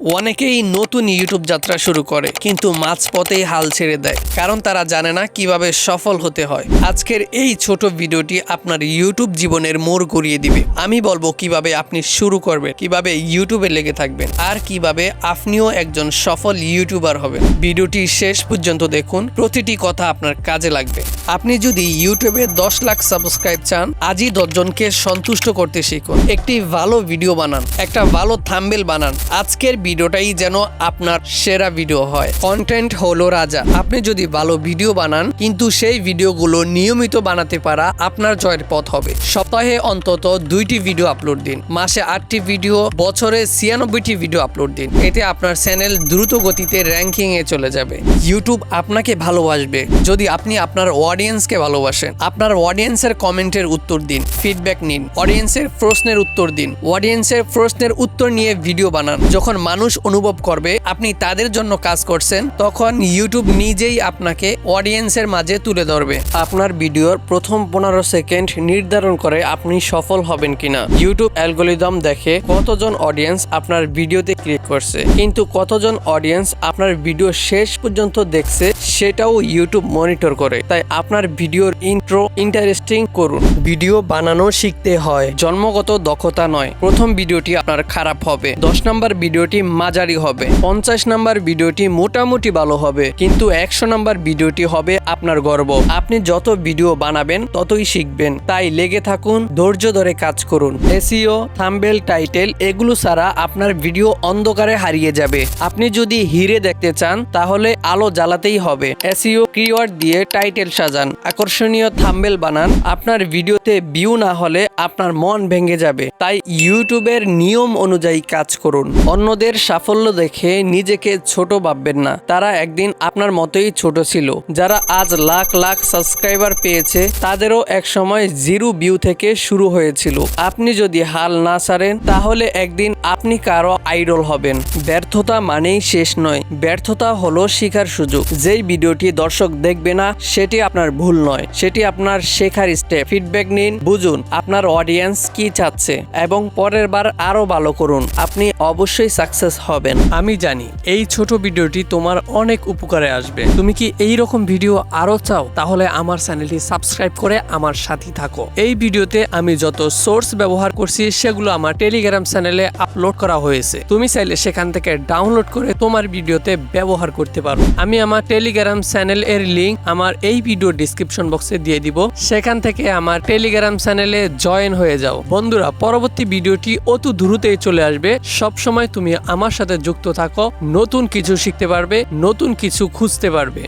অনেকেই নতুন ইউটিউব যাত্রা শুরু করে, কিন্তু মাঝপথেই হাল ছেড়ে দেয়, কারণ তারা জানে না কীভাবে সফল হতে হয়। আজকের এই ছোট ভিডিওটি আপনার ইউটিউব জীবনের মোড় ঘুরিয়ে দিবে। আমি বলব কীভাবে আপনি শুরু করবেন, কীভাবে ইউটিউবে লেগে থাকবেন, আর কীভাবে আপনিও একজন সফল ইউটিউবার হবেন। ভিডিওটি শেষ পর্যন্ত দেখুন, প্রতিটি কথা আপনার কাজে লাগবে। আপনি যদি ইউটিউবে দশ লাখ সাবস্ক্রাইব চান, আজই দশজনকে সন্তুষ্ট করতে শিখুন। একটি ভালো ভিডিও বানান, একটা ভালো থাম্বেল বানান। আজকের ভিডিওটাই যেন আপনার সেরা ভিডিও হয়। কন্টেন্ট হলো রাজা। আপনি যদি ভালো ভিডিও বানান, কিন্তু সেই ভিডিওগুলো নিয়মিত বানাতে পারা আপনার জয়ের পথ হবে। সপ্তাহে অন্তত দুইটি ভিডিও আপলোড দিন। মাসে আটটি ভিডিও, বছরে ছিয়ানব্বইটি ভিডিও আপলোড দিন। এতে আপনার চ্যানেল দ্রুত গতিতে র্যাঙ্কিং এ চলে যাবে। ইউটিউব আপনাকে ভালোবাসবে। যদি আপনি আপনার অডিয়েন্সকে ভালোবাসেন, আপনার অডিয়েন্সের কমেন্টের উত্তর দিন ফিডব্যাক নিন। অডিয়েন্সের প্রশ্নের উত্তর দিন। অডিয়েন্সের প্রশ্নের উত্তর নিয়ে ভিডিও বানান। যখন মানুষ অনুভব করবে, আপনি তাদের জন্য কাজ করছেন, তখন ইউটিউব নিজেই আপনাকে অডিয়েন্সের মাঝে তুলে ধরবে। আপনার ভিডিওর প্রথম পনেরো সেকেন্ড নির্ধারণ করে আপনি সফল হবেন কিনা। ইউটিউব অ্যালগোরিদম দেখে কতজন অডিয়েন্স আপনার ভিডিওতে ক্লিক করছে। কিন্তু কতজন অডিয়েন্স আপনার ভিডিও শেষ পর্যন্ত দেখছে সেটাও ইউটিউব মনিটর করে। তাই আপনার ভিডিওর ইন্ট্রো ইন্টারেস্টিং করুন। ভিডিও বানানো শিখতে হয়, জন্মগত দক্ষতা নয়। প্রথম ভিডিওটি আপনার খারাপ হবে। দশ নম্বর ভিডিওটি মাঝারি হবে। পঞ্চাশ নম্বর ভিডিওটি মোটামুটি ভালো হবে। কিন্তু একশো নম্বর ভিডিওটি হবে আপনার গর্ব। আপনি যত ভিডিও বানাবেন, ততই শিখবেন। তাই লেগে থাকুন, ধৈর্য ধরে কাজ করুন। এসিও থাম্বেল, টাইটেল এগুলো ছাড়া আপনার ভিডিও অন্ধকারে হারিয়ে যাবে। আপনি যদি হিরে দেখতে চান, তাহলে আলো জ্বালাতেই হবে। এসিও কিওয়ার্ড দিয়ে টাইটেল সাজান। আকর্ষণীয় থাম্বেল বানান। আপনার ভিডিওতে ভিউ না হলে আপনার মন ভেঙে যাবে। তাই ইউটিউবের নিয়ম অনুযায়ী কাজ করুন। অন্যদের সাফল্য দেখে নিজেকে ছোট ভাববেন না। তারা একদিন আপনার মতোই ছোট ছিল। যারা আজ লাখ লাখ সাবস্ক্রাইবার পেয়েছে, তাদেরও এক সময় জিরো ভিউ থেকে শুরু হয়েছিল। আপনি যদি হাল না ছাড়েন তাহলে একদিন আপনি কারও আইডল হবেন। ব্যর্থতা মানেই শেষ নয়। ব্যর্থতা হলো শিখার সুযোগ। যেই ভিডিওটি দর্শক দেখবে না, সেটি আপনার ভুল নয়। সেটি আপনার শেখার স্টেপ ফিডব্যাক নিন, বুঝুন আপনার অডিয়েন্স কি চাচ্ছে এবং পরের বার আরও ভালো করুন। আপনি অবশ্যই সাকসেস হবেন। আমি জানি এই ছোট ভিডিওটি তোমার অনেক উপকারে আসবে। তুমি কি এই রকম ভিডিও আরও চাও? তাহলে আমার চ্যানেলটি সাবস্ক্রাইব করে আমার সাথে থাকো। এই ভিডিওতে আমি যত সোর্স ব্যবহার করছি, সেগুলো আমার টেলিগ্রাম চ্যানেলে আপলোড করা হয়েছে। তুমি চাইলে সেখান থেকে ডাউনলোড করে তোমার ভিডিওতে ব্যবহার করতে পারো। আমি আমার টেলিগ্রাম চ্যানেল এর লিঙ্ক আমার এই ভিডিও ডিসক্রিপশন বক্সে দিয়ে দিব। সেখান থেকে আমার টেলিগ্রাম চ্যানেলে জয়েন হয়ে যাও। বন্ধুরা, পরবর্তী ভিডিওটি অত দ্রুতই চলে আসবে। সব সময় তুমি আমার সাথে যুক্ত থাকো, নতুন কিছু শিখতে পারবে, নতুন কিছু খুঁজতে পারবে।